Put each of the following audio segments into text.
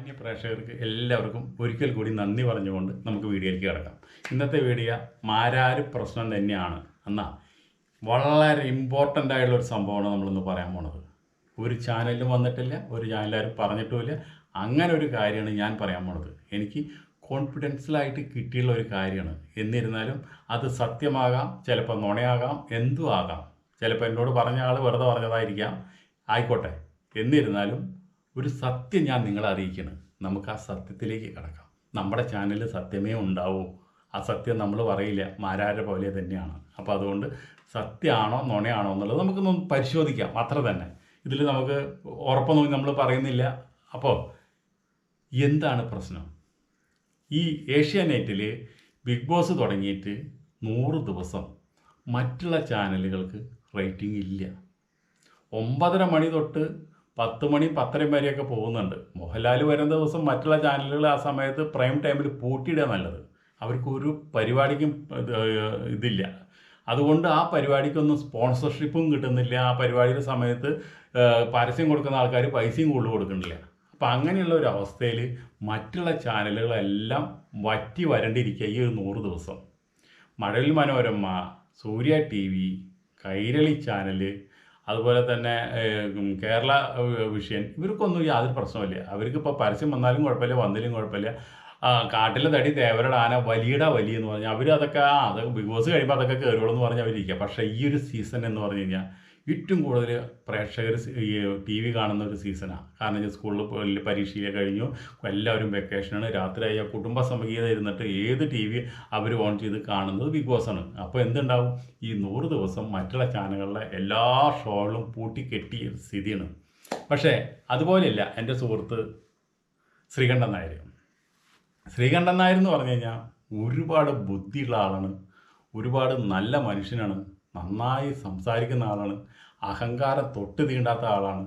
മാന്യ പ്രേക്ഷകർക്ക് എല്ലാവർക്കും ഒരിക്കൽ കൂടി നന്ദി പറഞ്ഞുകൊണ്ട് നമുക്ക് വീഡിയോയിലേക്ക് കിടക്കാം. ഇന്നത്തെ വീഡിയോ മാരാര് പ്രശ്നം തന്നെയാണ്. എന്നാ വളരെ ഇമ്പോർട്ടന്റ് ആയിട്ടുള്ള ഒരു സംഭവമാണ് നമ്മളിന്ന് പറയാൻ പോണത്. ഒരു ചാനലിലും വന്നിട്ടില്ല ഒരു ചാനലാരും പറഞ്ഞിട്ടുമില്ല. അങ്ങനെ ഒരു കാര്യമാണ് ഞാൻ പറയാൻ പോണത്. എനിക്ക് കോൺഫിഡൻസിലായിട്ട് കിട്ടിയുള്ള ഒരു കാര്യമാണ്. എന്നിരുന്നാലും അത് സത്യമാകാം ചിലപ്പോൾ നുണയാകാം എന്തും ആകാം. ചിലപ്പോൾ എന്നോട് പറഞ്ഞ ആൾ വെറുതെ പറഞ്ഞതായിരിക്കാം. ആയിക്കോട്ടെ. എന്നിരുന്നാലും ഒരു സത്യം ഞാൻ നിങ്ങളെ അറിയിക്കണം. നമുക്ക് ആ സത്യത്തിലേക്ക് കിടക്കാം. നമ്മുടെ ചാനലിൽ സത്യമേ ഉണ്ടാവൂ. ആ സത്യം നമ്മൾ പറയില്ല. മാരാര പോലെ തന്നെയാണ്. അപ്പോൾ അതുകൊണ്ട് സത്യമാണോ നുണയാണോ എന്നുള്ളത് നമുക്കൊന്ന് പരിശോധിക്കാം. അത്ര തന്നെ. ഇതിൽ നമുക്ക് ഉറപ്പൊന്നും നമ്മൾ പറയുന്നില്ല. അപ്പോൾ എന്താണ് പ്രശ്നം? ഈ ഏഷ്യാനെറ്റിൽ ബിഗ് ബോസ് തുടങ്ങിയിട്ട് നൂറ് ദിവസം മറ്റുള്ള ചാനലുകൾക്ക് റേറ്റിംഗ് ഇല്ല. ഒമ്പതര മണി തൊട്ട് പത്ത് മണി പത്തര വരെയൊക്കെ പോകുന്നുണ്ട്. മോഹൻലാൽ വരുന്ന ദിവസം മറ്റുള്ള ചാനലുകൾ ആ സമയത്ത് പ്രൈം ടൈമിൽ പൂട്ടിയിടുക നല്ലത്. അവർക്ക് ഒരു പരിപാടിക്കും ഇതില്ല. അതുകൊണ്ട് ആ പരിപാടിക്കൊന്നും സ്പോൺസർഷിപ്പും കിട്ടുന്നില്ല. ആ പരിപാടിയുടെ സമയത്ത് പരസ്യം കൊടുക്കുന്ന ആൾക്കാർ പൈസയും കൂടുതൽ കൊടുക്കുന്നില്ല. അപ്പം അങ്ങനെയുള്ള ഒരു അവസ്ഥയിൽ മറ്റുള്ള ചാനലുകളെല്ലാം വറ്റി വരണ്ടിരിക്കുക ഈ ഒരു നൂറ് ദിവസം. Mazhavil Manorama Surya T V Kairali channel അതുപോലെ തന്നെ കേരള വിഷയൻ ഇവർക്കൊന്നും യാതൊരു പ്രശ്നമില്ല അവർക്ക് ഇപ്പോൾ പരസ്യം വന്നാലും കുഴപ്പമില്ല വന്നിലും കുഴപ്പമില്ല. കാട്ടിലെ തടി തേവരുടെ ആന വലിയട വലിയ എന്ന് പറഞ്ഞാൽ അവർ അതൊക്കെ അത് ബിഗ് ബോസ് കഴിയുമ്പോൾ അതൊക്കെ കയറുകയുള്ളൂ എന്ന് പറഞ്ഞ് അവരിരിക്കുക പക്ഷേ ഈ ഒരു സീസൺ എന്ന് പറഞ്ഞു കഴിഞ്ഞാൽ ഏറ്റവും കൂടുതൽ പ്രേക്ഷകർ ടി വി കാണുന്ന ഒരു സീസണാണ് കാരണം വെച്ചാൽ സ്കൂളിൽ പരീക്ഷയിലെ കഴിഞ്ഞു. എല്ലാവരും വെക്കേഷനാണ് രാത്രിയായ കുടുംബ സമഗീതം ഇരുന്നിട്ട് ഏത് ടി വി അവർ ഓൺ ചെയ്ത് കാണുന്നത് ബിഗ് ബോസാണ്. അപ്പോൾ എന്തുണ്ടാവും? ഈ നൂറ് ദിവസം മറ്റുള്ള ചാനലുകളിലെ എല്ലാ ഷോകളും പൂട്ടിക്കെട്ടിയ സ്ഥിതിയാണ്. പക്ഷേ അതുപോലെയല്ല എന്റെ സുഹൃത്ത് ശ്രീകണ്ഠൻ നായർ ശ്രീകണ്ഠൻ നായർ എന്ന് പറഞ്ഞു കഴിഞ്ഞാൽ ഒരുപാട് ബുദ്ധിയുള്ള ആളാണ്. ഒരുപാട് നല്ല മനുഷ്യനാണ്. നന്നായി സംസാരിക്കുന്ന ആളാണ്. അഹങ്കാരം തൊട്ട് തീണ്ടാത്ത ആളാണ്.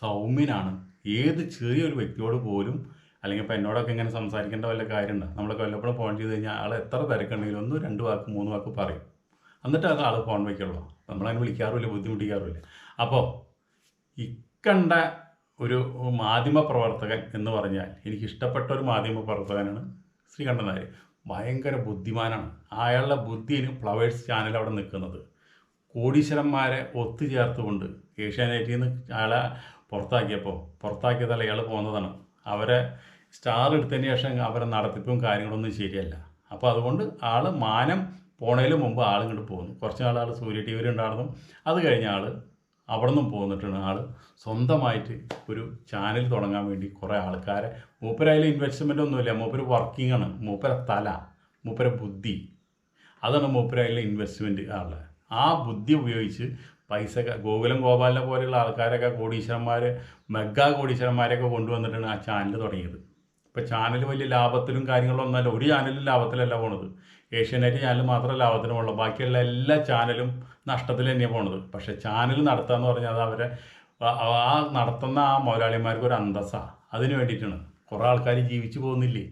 സൗമ്യനാണ്. ഏത് ചെറിയൊരു വ്യക്തിയോട് പോലും അല്ലെങ്കിൽ ഇപ്പോൾ എന്നോടൊക്കെ ഇങ്ങനെ സംസാരിക്കേണ്ട വല്ല കാര്യമുണ്ട്? നമ്മളൊക്കെ വല്ലപ്പോഴും ഫോൺ ചെയ്ത് കഴിഞ്ഞാൽ ആൾ എത്ര തിരക്കുണ്ടെങ്കിലും ഒന്ന് രണ്ട് വാക്ക് മൂന്ന് വാക്ക് പറയും. എന്നിട്ട് അത് ആൾ ഫോൺ വയ്ക്കുള്ളൂ നമ്മളങ്ങനെ വിളിക്കാറുമില്ല ബുദ്ധിമുട്ടിക്കാറുമില്ല. അപ്പോൾ ഇക്കണ്ട ഒരു മാധ്യമ പ്രവർത്തകൻ എന്ന് പറഞ്ഞാൽ എനിക്ക് ഇഷ്ടപ്പെട്ട ഒരു മാധ്യമ പ്രവർത്തകനാണ് ശ്രീകണ്ഠൻ ഭയങ്കര ബുദ്ധിമാനാണ്. അയാളുടെ ബുദ്ധിയിന് ഫ്ലവേഴ്സ് ചാനൽ അവിടെ നിൽക്കുന്നത്. കോടീശ്വരന്മാരെ ഒത്തുചേർത്തുകൊണ്ട് ഏഷ്യാനെറ്റിൽ നിന്ന് അയാളെ പുറത്താക്കിയപ്പോൾ പുറത്താക്കിയതല്ല ഇയാൾ പോകുന്നതാണ് അവരെ സ്റ്റാർ എടുത്തതിന് ശേഷം അവരെ നടത്തിപ്പും കാര്യങ്ങളൊന്നും ശരിയല്ല. അപ്പോൾ അതുകൊണ്ട് ആൾ മാനം പോണതിന് മുമ്പ് ആൾ പോകുന്നു കുറച്ച് നാൾ ആൾ സൂര്യ ടി വിയിൽ ഉണ്ടായിരുന്നു. അത് കഴിഞ്ഞ ആൾ അവിടെ നിന്നും പോന്നിട്ടാണ് ആൾ സ്വന്തമായിട്ട് ഒരു ചാനൽ തുടങ്ങാൻ വേണ്ടി കുറേ ആൾക്കാരെ. മൂപ്പരായാലും ഇൻവെസ്റ്റ്മെന്റ് ഒന്നുമില്ല. മൂപ്പര് വർക്കിംഗ് ആണ്. മൂപ്പര തല മൂപ്പര ബുദ്ധി. അതാണ് മൂപ്പരായാലും ഇൻവെസ്റ്റ്മെന്റ് ആളുടെ ആ ബുദ്ധി ഉപയോഗിച്ച് പൈസ ഗോകുലം ഗോപാലിനെ പോലെയുള്ള ആൾക്കാരൊക്കെ കോടീശ്വരന്മാർ മെഗാ കോടീശ്വരന്മാരെയൊക്കെ കൊണ്ടുവന്നിട്ടാണ് ആ ചാനൽ തുടങ്ങിയത്. ഇപ്പോൾ ചാനൽ വലിയ ലാഭത്തിലും കാര്യങ്ങളും ഒന്നല്ല ഒരു ചാനലും ലാഭത്തിലല്ല പോണത്. ഏഷ്യാനെറ്റ് ചാനൽ മാത്രമേ ലാഭത്തിനുമുള്ളൂ ബാക്കിയുള്ള എല്ലാ ചാനലും നഷ്ടത്തിൽ തന്നെയാണ് പോണത്. പക്ഷേ ചാനൽ നടത്തുക എന്ന് പറഞ്ഞാൽ അത് അവരെ ആ നടത്തുന്ന ആ മുതലാളിമാർക്ക് ഒരു അന്തസ്സാണ് അതിന് വേണ്ടിയിട്ടാണ്. കുറേ ആൾക്കാർ ജീവിച്ചു പോകുന്നില്ലേ?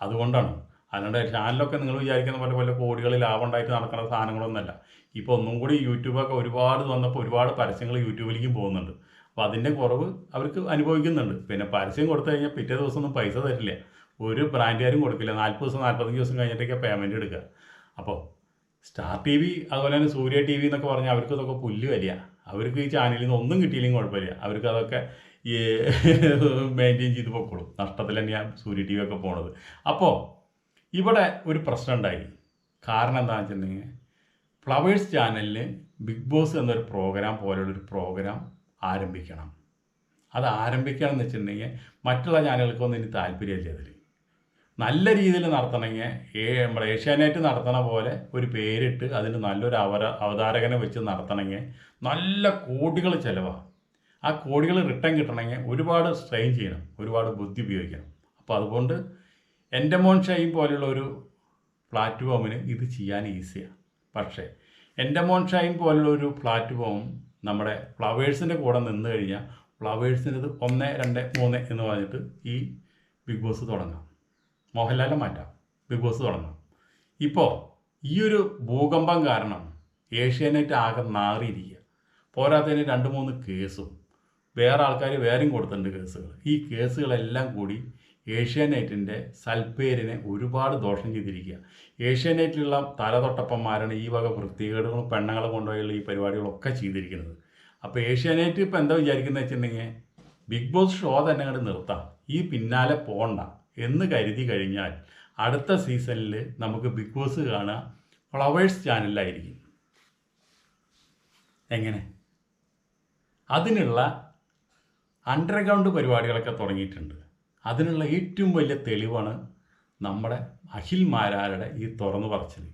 അതുകൊണ്ടാണ്. അല്ലാണ്ട് ചാനലൊക്കെ നിങ്ങൾ വിചാരിക്കുന്ന പോലെ പോലെ കോടികൾ ലാഭം നടക്കുന്ന സാധനങ്ങളൊന്നുമല്ല. ഇപ്പോൾ ഒന്നും കൂടി യൂട്യൂബൊക്കെ ഒരുപാട് വന്നപ്പോൾ ഒരുപാട് പരസ്യങ്ങൾ യൂട്യൂബിലേക്കും പോകുന്നുണ്ട്. അപ്പോൾ അതിന്റെ കുറവ് അവർക്ക് അനുഭവിക്കുന്നുണ്ട്. പിന്നെ പരസ്യം കൊടുത്തു കഴിഞ്ഞാൽ പിറ്റേ ദിവസം ഒന്നും പൈസ തരില്ല. ഒരു ബ്രാൻഡുകാരും കൊടുക്കില്ല. നാൽപ്പത് ദിവസം നാൽപ്പത്തഞ്ച് ദിവസം കഴിഞ്ഞിട്ടൊക്കെ പേയ്മെന്റ് എടുക്കുക. അപ്പോൾ സ്റ്റാർ ടി വി അതുപോലെ തന്നെ സൂര്യ ടി വി എന്നൊക്കെ പറഞ്ഞാൽ അവർക്ക് ഇതൊക്കെ പുല്ല് വരിക അവർക്ക് ഈ ചാനലിൽ നിന്ന് ഒന്നും കിട്ടിയില്ലെങ്കിൽ കുഴപ്പമില്ല. അവർക്ക് അതൊക്കെ ഈ മെയിന്റെയിൻ ചെയ്ത് പൊക്കോളും. നഷ്ടത്തിൽ തന്നെയാണ് സൂര്യ ടി വി ഒക്കെ പോണത്. അപ്പോൾ ഇവിടെ ഒരു പ്രശ്നം ഉണ്ടായി. കാരണം എന്താണെന്ന് വെച്ചിട്ടുണ്ടെങ്കിൽ ഫ്ലവേഴ്സ് ചാനലിൽ ബിഗ് ബോസ് എന്നൊരു പ്രോഗ്രാം പോലുള്ളൊരു പ്രോഗ്രാം ആരംഭിക്കണം. അത് ആരംഭിക്കണം എന്ന് വെച്ചിട്ടുണ്ടെങ്കിൽ മറ്റുള്ള ചാനലുകൾക്കൊന്നും ഇനി താല്പര്യമില്ല അതിൽ നല്ല രീതിയിൽ നടത്തണമെങ്കിൽ ഏ നമ്മുടെ ഏഷ്യാനെറ്റ് നടത്തണ പോലെ ഒരു പേരിട്ട് അതിന് നല്ലൊരു അവര അവതാരകനെ വെച്ച് നടത്തണമെങ്കിൽ നല്ല കോടികൾ ചിലവാണ് ആ കോടികൾ റിട്ടേൺ കിട്ടണമെങ്കിൽ ഒരുപാട് സ്ട്രെയിൻ ചെയ്യണം. ഒരുപാട് ബുദ്ധി ഉപയോഗിക്കണം. അപ്പോൾ അതുകൊണ്ട് എന്റെ മോൻ ഷൈൻ പോലെയുള്ള ഒരു പ്ലാറ്റ്ഫോമിന് ഇത് ചെയ്യാൻ ഈസിയാണ് പക്ഷേ എന്റെ മോൻ ഷൈൻ പോലുള്ള ഒരു പ്ലാറ്റ്ഫോം നമ്മുടെ ഫ്ലവേഴ്സിന്റെ കൂടെ നിന്ന് കഴിഞ്ഞാൽ ഫ്ലവേഴ്സിന്റെത് ഒന്ന് രണ്ട് മൂന്ന് എന്ന് പറഞ്ഞിട്ട് ഈ ബിഗ് ബോസ് തുടങ്ങാം. മോഹൻലാലിനെ മാറ്റാം. ബിഗ് ബോസ് തുടങ്ങാം. ഇപ്പോൾ ഈ ഒരു ഭൂകമ്പം കാരണം ഏഷ്യാനെറ്റ് ആകെ നാറിയിരിക്കുക പോരാത്തതിന് രണ്ട് മൂന്ന് കേസും. വേറെ ആൾക്കാർ വേറെയും കൊടുത്തിട്ടുണ്ട് കേസുകൾ ഈ കേസുകളെല്ലാം കൂടി ഏഷ്യാനെറ്റിന്റെ സൽപ്പേരിനെ ഒരുപാട് ദോഷം ചെയ്തിരിക്കുക. ഏഷ്യാനെറ്റിലുള്ള തലതൊട്ടപ്പന്മാരാണ് ഈ വക വൃത്തികേടുകളും പെണ്ണുങ്ങളും കൊണ്ടുപോയുള്ള ഈ പരിപാടികളൊക്കെ ചെയ്തിരിക്കുന്നത്. അപ്പോൾ ഏഷ്യാനെറ്റ് ഇപ്പോൾ എന്താ വിചാരിക്കുന്നത് വെച്ചിട്ടുണ്ടെങ്കിൽ ബിഗ് ബോസ് ഷോ തന്നെ അങ്ങോട്ട് നിർത്താം. ഈ പിന്നാലെ പോണ്ട എന്ന് കരുതി കഴിഞ്ഞാൽ അടുത്ത സീസണിൽ നമുക്ക് ബിഗ് ബോസ് കാണുക. ഫ്ലവേഴ്സ് ചാനലിലായിരിക്കും. എങ്ങനെ? അതിനുള്ള അണ്ടർഗ്രൗണ്ട് പരിപാടികളൊക്കെ തുടങ്ങിയിട്ടുണ്ട്. അതിനുള്ള ഏറ്റവും വലിയ തെളിവാണ് നമ്മുടെ അഖിൽ മാരാരുടെ ഈ തുറന്നു പറച്ചിൽ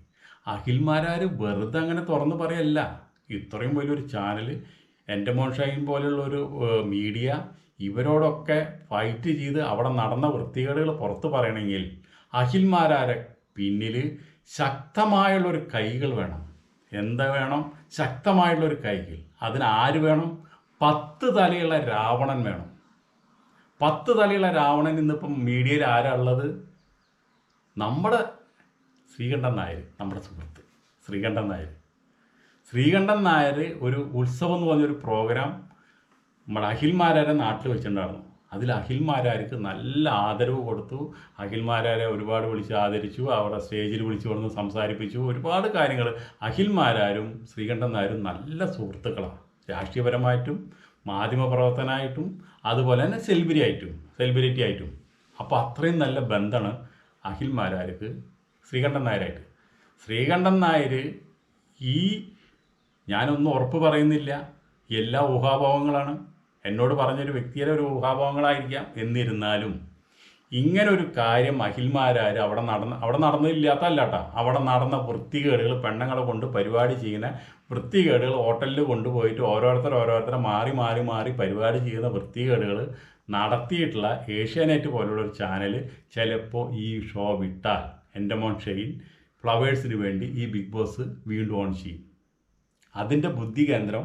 അഖിൽ മാരാർ വെറുതെ അങ്ങനെ തുറന്നു പറയല്ല. ഇത്രയും വലിയൊരു ചാനൽ എന്റെ മോൻഷൈൻ പോലെയുള്ള ഒരു മീഡിയ ഇവരോടൊക്കെ ഫൈറ്റ് ചെയ്ത് അവിടെ നടന്ന വൃത്തികേടുകൾ പുറത്ത് പറയണമെങ്കിൽ അഖിൽമാരാരെ പിന്നിൽ ശക്തമായുള്ളൊരു കൈകൾ വേണം. എന്താ വേണം? ശക്തമായുള്ളൊരു കൈകൾ. അതിന് ആര് വേണം? പത്ത് തലയുള്ള രാവണൻ വേണം. പത്ത് തലയുള്ള രാവണൻ ഇന്നിപ്പം മീഡിയയിൽ ആരാ ഉള്ളത്? നമ്മുടെ ശ്രീകണ്ഠൻ നായർ നമ്മുടെ സുഹൃത്ത് ശ്രീകണ്ഠൻ നായർ. ശ്രീകണ്ഠൻ നായർ ഒരു ഉത്സവം എന്ന് പറഞ്ഞൊരു പ്രോഗ്രാം നമ്മുടെ അഖിൽമാരാരെ നാട്ടിൽ വെച്ചിട്ടുണ്ടായിരുന്നു. അതിൽ അഖിൽമാരാർക്ക് നല്ല ആദരവ് കൊടുത്തു. അഖിൽമാരാരെ ഒരുപാട് വിളിച്ച് ആദരിച്ചു. അവരുടെ സ്റ്റേജിൽ വിളിച്ചു കൊടുത്ത് സംസാരിപ്പിച്ചു. ഒരുപാട് കാര്യങ്ങൾ അഖിൽമാരാരും ശ്രീകണ്ഠൻ നായരും നല്ല സുഹൃത്തുക്കളാണ്. രാഷ്ട്രീയപരമായിട്ടും മാധ്യമപ്രവർത്തനമായിട്ടും അതുപോലെ തന്നെ സെലിബ്രിറ്റി ആയിട്ടും സെലിബ്രിറ്റി ആയിട്ടും. അപ്പോൾ അത്രയും നല്ല ബന്ധമാണ് അഖിൽമാരാർക്ക് ശ്രീകണ്ഠൻ നായരായിട്ട്. ശ്രീകണ്ഠൻ നായർ ഈ ഞാനൊന്നും ഉറപ്പ് പറയുന്നില്ല. എല്ലാ ഊഹാഭാവങ്ങളാണ് എന്നോട് പറഞ്ഞൊരു വ്യക്തിയുടെ ഒരു ഊഹാഭാവങ്ങളായിരിക്കാം എന്നിരുന്നാലും. ഇങ്ങനെ ഒരു കാര്യം അഖിൽമാരാർ അവിടെ നടന്ന അവിടെ നടന്നില്ലാത്തല്ല കേട്ടോ അവിടെ നടന്ന വൃത്തികേടുകൾ പെണ്ണുങ്ങളെ കൊണ്ട് പരിപാടി ചെയ്യുന്ന വൃത്തികേടുകൾ ഹോട്ടലിൽ കൊണ്ടുപോയിട്ട് ഓരോരുത്തർ ഓരോരുത്തരെ മാറി മാറി മാറി പരിപാടി ചെയ്യുന്ന വൃത്തികേടുകൾ നടത്തിയിട്ടുള്ള ഏഷ്യാനെറ്റ് പോലുള്ള ഒരു ചാനൽ ചിലപ്പോൾ ഈ ഷോ വിട്ടാൽ എന്റെ മോൻ ഷെയ്ൻ ഫ്ലവേഴ്സിന് വേണ്ടി ഈ ബിഗ് ബോസ് വീണ്ടും ഓൺ ചെയ്യും. അതിന്റെ ബുദ്ധി കേന്ദ്രം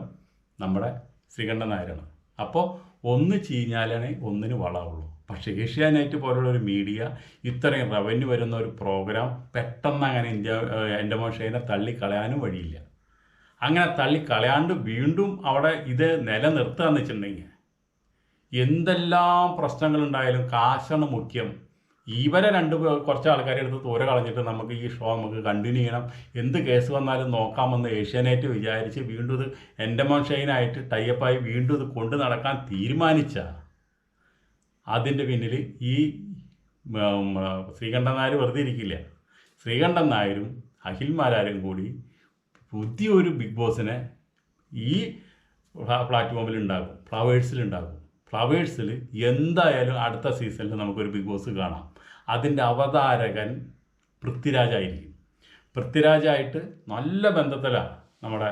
നമ്മുടെ ശ്രീകണ്ഠൻ അപ്പോൾ ഒന്ന് ചീഞ്ഞാലേ ഒന്നിന് വളമുള്ളൂ പക്ഷേ ഏഷ്യാനെറ്റ് പോലുള്ള ഒരു മീഡിയ ഇത്രയും റവന്യൂ വരുന്ന ഒരു പ്രോഗ്രാം പെട്ടെന്ന് അങ്ങനെ ഇന്ത്യ എന്റെ മോശേനെ തള്ളിക്കളയാനും വഴിയില്ല. അങ്ങനെ തള്ളിക്കളയാണ്ട് വീണ്ടും അവിടെ ഇത് നിലനിർത്തുകയെന്ന് വെച്ചിട്ടുണ്ടെങ്കിൽ എന്തെല്ലാം പ്രശ്നങ്ങളുണ്ടായാലും കാശാണ് മുഖ്യം. ഇവരെ രണ്ട് കുറച്ച് ആൾക്കാരെ എടുത്ത് തോര കളഞ്ഞിട്ട് നമുക്ക് ഈ ഷോ നമുക്ക് കണ്ടിന്യൂ ചെയ്യണം. എന്ത് കേസ് വന്നാലും നോക്കാമെന്ന് ഏഷ്യാനെറ്റ് വിചാരിച്ച് വീണ്ടും ഇത് എന്റെ മോൻ ഷൈനായിട്ട് ടൈപ്പായി വീണ്ടും ഇത് കൊണ്ടു നടക്കാൻ തീരുമാനിച്ച. അതിന്റെ പിന്നിൽ ഈ ശ്രീകണ്ഠൻ നായർ വെറുതെ ഇരിക്കില്ല. ശ്രീകണ്ഠൻ നായരും അഖിൽമാരാരും കൂടി പുതിയൊരു ബിഗ് ബോസിനെ ഈ പ്ലാറ്റ്ഫോമിൽ ഉണ്ടാകും ഫ്ലവേഴ്സിൽ ഉണ്ടാകും ഫ്ലവേഴ്സിൽ എന്തായാലും അടുത്ത സീസണിൽ നമുക്കൊരു ബിഗ് ബോസ് കാണാം. അതിന്റെ അവതാരകൻ പൃഥ്വിരാജായിരിക്കും. പൃഥ്വിരാജായിട്ട് നല്ല ബന്ധത്തിലാണ് നമ്മുടെ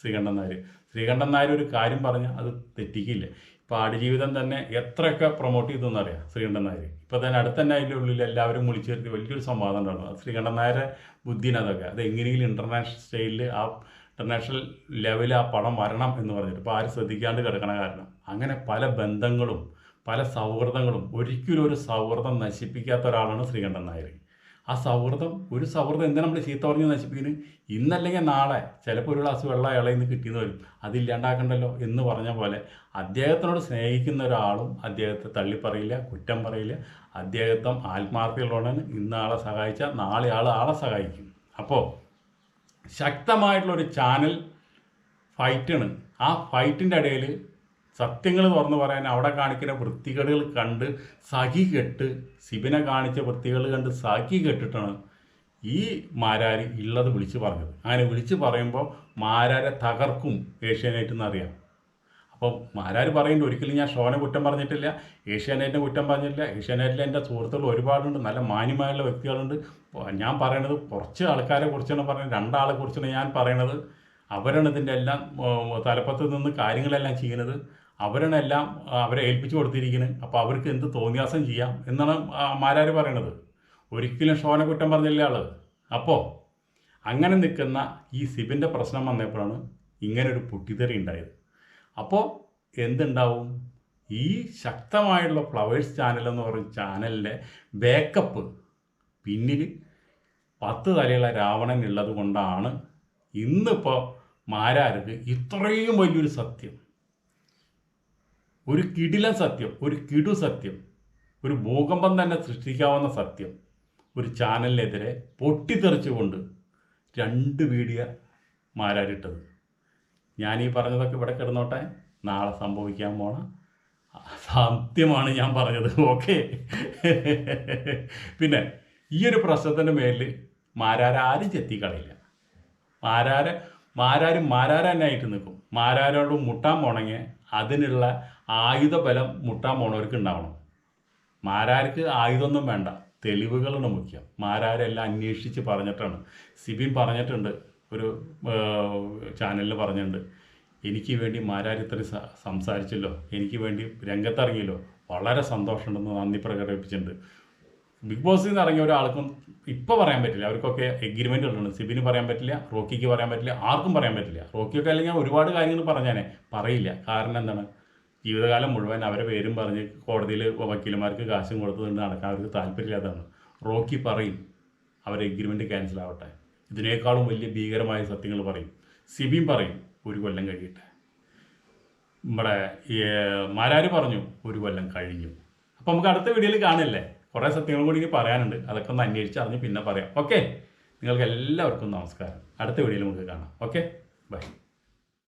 ശ്രീകണ്ഠൻ നായർ. ശ്രീകണ്ഠൻ നായർ ഒരു കാര്യം പറഞ്ഞാൽ അത് തെറ്റിക്കില്ല. ഇപ്പോൾ ആടുജീവിതം തന്നെ എത്രയൊക്കെ പ്രൊമോട്ട് ചെയ്തെന്നറിയാം ശ്രീകണ്ഠൻ നായർ ഇപ്പോൾ തന്നെ അടുത്ത തന്നെ അതിന്റെ ഉള്ളിൽ എല്ലാവരും വിളിച്ചു വരുത്തി വലിയൊരു സംവാദം ഉണ്ടായിരുന്നു. ശ്രീകണ്ഠൻ നായരെ ബുദ്ധിന് അതൊക്കെ അത് എങ്ങനെയെങ്കിലും ഇന്റർനാഷണൽ സ്റ്റൈലിൽ ആ ഇന്റർനാഷണൽ ലെവലിൽ ആ പണം വരണം എന്ന് പറഞ്ഞിട്ട് ഇപ്പോൾ ആരും ശ്രദ്ധിക്കാണ്ട് കിടക്കണ കാരണം. അങ്ങനെ പല ബന്ധങ്ങളും പല സൗഹൃദങ്ങളും ഒരിക്കലും ഒരു സൗഹൃദം നശിപ്പിക്കാത്ത ഒരാളാണ് ശ്രീകണ്ഠൻ നായർ ആ സൗഹൃദം ഒരു സൗഹൃദം എന്താ നമ്മൾ ചീത്ത പറഞ്ഞ് നശിപ്പിക്കുന്നത്? ഇന്നല്ലെങ്കിൽ നാളെ ചിലപ്പോൾ ഒരു ഗ്ലാസ് വെള്ളം ഇളയിൽ നിന്ന് കിട്ടിയെന്ന് വരും. അതില്ലാണ്ടാക്കണ്ടല്ലോ എന്ന് പറഞ്ഞ പോലെ അദ്ദേഹത്തിനോട് സ്നേഹിക്കുന്ന ഒരാളും അദ്ദേഹത്തെ തള്ളിപ്പറയില്ല കുറ്റം പറയില്ല. അദ്ദേഹത്തെ ആത്മാർത്ഥതയുള്ളതാണ് ഇന്ന് ആളെ സഹായിച്ചാൽ നാളെ ആൾ ആളെ സഹായിക്കും. അപ്പോൾ ശക്തമായിട്ടുള്ളൊരു ചാനൽ ഫൈറ്റാണ് ആ ഫൈറ്റിന്റെ ഇടയിൽ സത്യങ്ങൾ തുറന്നു പറയാൻ അവിടെ കാണിക്കുന്ന വൃത്തികേടുകൾ കണ്ട് സഖി കെട്ട് സിബിനെ കാണിച്ച വൃത്തികൾ കണ്ട് സഖി കെട്ടിട്ടാണ് ഈ മാരാരി ഉള്ളത് വിളിച്ച് പറഞ്ഞത്. അങ്ങനെ വിളിച്ച് പറയുമ്പോൾ മാരാരെ തകർക്കും ഏഷ്യാനെറ്റ് എന്നറിയാം അപ്പോൾ മാരാര് പറയുന്നുണ്ട് ഒരിക്കലും ഞാൻ ഷോനെ കുറ്റം പറഞ്ഞിട്ടില്ല ഏഷ്യാനെറ്റിനെ കുറ്റം പറഞ്ഞിട്ടില്ല. ഏഷ്യാനെറ്റിൽ എന്റെ സുഹൃത്തുക്കൾ ഒരുപാടുണ്ട് നല്ല മാന്യമായുള്ള വ്യക്തികളുണ്ട്. ഞാൻ പറയണത് കുറച്ച് ആൾക്കാരെ കുറിച്ചാണ് പറയുന്നത് രണ്ടാളെ കുറിച്ചാണ് ഞാൻ പറയണത്. അവരാണ് ഇതിന്റെ എല്ലാം തലപ്പത്ത് നിന്ന് കാര്യങ്ങളെല്ലാം ചെയ്യുന്നത്. അവരാണ് എല്ലാം അവരെ ഏൽപ്പിച്ചു കൊടുത്തിരിക്കുന്നത് അപ്പോൾ അവർക്ക് എന്ത് തോന്നിയാസം ചെയ്യാം എന്നാണ് മാരാർ പറയണത്. ഒരിക്കലും ഷോനെ കുറ്റം പറഞ്ഞില്ല ആൾ. അപ്പോൾ അങ്ങനെ നിൽക്കുന്ന ഈ സിബിന്റെ പ്രശ്നം വന്നപ്പോഴാണ് ഇങ്ങനെ ഒരു പൊട്ടിത്തെറി ഉണ്ടായത്. അപ്പോൾ എന്തുണ്ടാവും? ഈ ശക്തമായുള്ള ഫ്ലവേഴ്സ് ചാനൽ എന്ന് പറയുന്ന ചാനലിന്റെ ബാക്കപ്പ് പിന്നിൽ പത്ത് തലയുള്ള രാവണൻ ഉള്ളത് കൊണ്ടാണ് ഇന്നിപ്പോൾ മാരാർക്ക് ഇത്രയും വലിയൊരു സത്യം. ഒരു കിടിലൻ സത്യം ഒരു കിടു സത്യം ഒരു ഭൂകമ്പം തന്നെ സൃഷ്ടിക്കാവുന്ന സത്യം ഒരു ചാനലിനെതിരെ പൊട്ടിത്തെറിച്ചുകൊണ്ട് രണ്ട് വീഡിയോ മാരാരിട്ടത്. ഈ പറഞ്ഞതൊക്കെ ഇവിടെ കിടന്നോട്ടെ. നാളെ സംഭവിക്കാൻ പോണ സത്യമാണ് ഞാൻ പറഞ്ഞത്. ഓക്കെ. പിന്നെ ഈ ഒരു പ്രശ്നത്തിന്റെ മേലിൽ മാരാരാരും ചെത്തിക്കളയില്ല. മാരാര മാരാരും മാരാര തന്നെ ആയിട്ട് നിൽക്കും. മാരാരോട് മുട്ടാൻ പോണെങ്കിൽ അതിനുള്ള ആയുധ ബലം മുട്ടാൻ പോണവർക്ക് ഉണ്ടാവണം. മാരാർക്ക് ആയുധമൊന്നും വേണ്ട. തെളിവുകളാണ് മുഖ്യം. മാരാരെല്ലാം അന്വേഷിച്ച് പറഞ്ഞിട്ടാണ്. സിബിൻ പറഞ്ഞിട്ടുണ്ട്. ഒരു ചാനലിൽ പറഞ്ഞിട്ടുണ്ട്. എനിക്ക് വേണ്ടി മാരാർ ഇത്രയും സംസാരിച്ചല്ലോ. എനിക്ക് വേണ്ടി രംഗത്തിറങ്ങിയല്ലോ. വളരെ സന്തോഷമുണ്ടെന്ന് നന്ദി പ്രകടിപ്പിച്ചിട്ടുണ്ട്. ബിഗ് ബോസിൽ നിന്ന് ഇറങ്ങിയ ഒരാൾക്കും ഇപ്പോൾ പറയാൻ പറ്റില്ല. അവർക്കൊക്കെ എഗ്രിമെന്റ് ഉള്ളതാണ്. സിബിന് പറയാൻ പറ്റില്ല റോക്കിക്ക് പറയാൻ പറ്റില്ല ആർക്കും പറയാൻ പറ്റില്ല. റോക്കിയൊക്കെ അല്ലെങ്കിൽ ഒരുപാട് കാര്യങ്ങൾ പറഞ്ഞാനേ പറയില്ല. കാരണം എന്താണ്? ജീവിതകാലം മുഴുവൻ അവരെ പേരും പറഞ്ഞ് കോടതിയിൽ വക്കീലന്മാർക്ക് കാശും കൊടുത്തുകൊണ്ട് നടക്കാൻ അവർക്ക് താല്പര്യമില്ലാത്തതാണ്. റോക്കി പറയും അവരെ എഗ്രിമെന്റ് ക്യാൻസൽ ആവട്ടെ. ഇതിനേക്കാളും വലിയ ഭീകരമായ സത്യങ്ങൾ പറയും. സിബിയും പറയും ഒരു കൊല്ലം കഴിയട്ടെ. നമ്മുടെ മാരാര് പറഞ്ഞു ഒരു കൊല്ലം കഴിഞ്ഞു. അപ്പോൾ നമുക്ക് അടുത്ത വീഡിയോയിൽ കാണില്ലേ കുറേ സത്യങ്ങൾ കൂടി ഇനി പറയാനുണ്ട്. അതൊക്കെ ഒന്ന് അന്വേഷിച്ച് അറിഞ്ഞ് പിന്നെ പറയാം. ഓക്കെ? നിങ്ങൾക്ക് എല്ലാവർക്കും നമസ്കാരം. അടുത്ത വീഡിയോയിൽ നമുക്ക് കാണാം. ഓക്കെ? ബൈ.